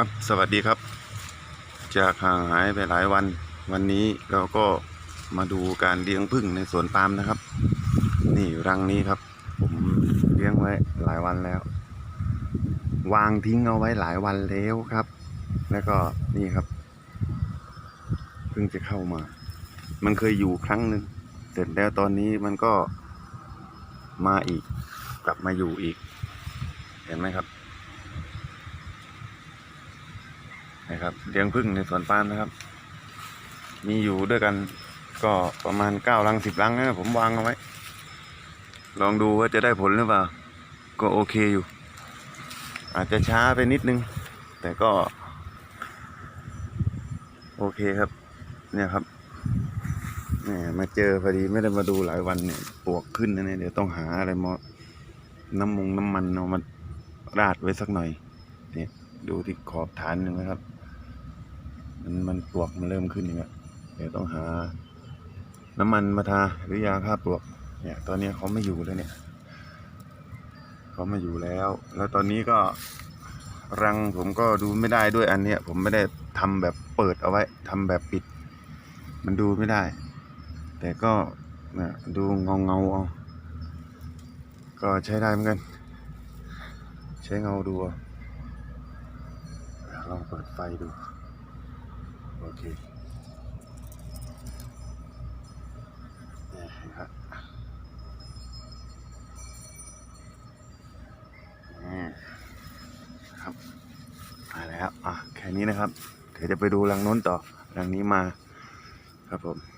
ครับสวัสดีครับ จากห่างหายไปหลายวัน วันนี้เราก็มาดูการเลี้ยงผึ้งในสวนปาล์มนะครับ นี่รังนี้ครับ ผมเลี้ยงไว้หลายวันแล้ว วางทิ้งเอาไว้หลายวันแล้วครับ แล้วก็นี่ครับเพิ่งจะเข้ามา มันเคยอยู่ครั้งหนึ่งเสร็จแล้วตอนนี้มันก็มาอีก กลับมาอยู่อีก เห็นไหมครับ นะครับเลี้ยงพึ่งในสวนปาล์มนะครับ มีอยู่ด้วยกันก็ประมาณเก้าลังสิบลังนะผมวางเอาไว้ ลองดูว่าจะได้ผลหรือเปล่า ก็โอเคอยู่ อาจจะช้าไปนิดนึง แต่ก็ โอเคครับ เนี่ยครับแหมมาเจอพอดีไม่ได้มาดูหลายวันเนี่ยปวกขึ้นนะเนี่ยเดี๋ยวต้องหาอะไรมาน้ำมงน้ำมันเอามาราดไว้สักหน่อยเนี่ย ดูที่ขอบฐานหนึ่งนะครับ มันมันปลวกมันเริ่มขึ้นอย่างเงี้ยเดี๋ยวต้องหา น้ำมันมาทาหรือยาฆ่าปลวก เนี่ย ตอนนี้เขาไม่อยู่แล้วเนี่ยเขาไม่อยู่แล้ว แล้วตอนนี้ก็รังผมก็ดูไม่ได้ด้วยอันเนี้ย ผมไม่ได้ทำแบบเปิดเอาไว้ทำแบบปิด มันดูไม่ได้ แต่ก็นะดูเงาเงาเอาก็ใช้ได้เหมือนกัน ใช้เงาดู เปิดไฟดู โอเคนี่ครับนี่ครับมาแล้วอะแค่นี้นะครับ เดี๋ยวจะไปดูรังโน้นต่อรังนี้มาครับผม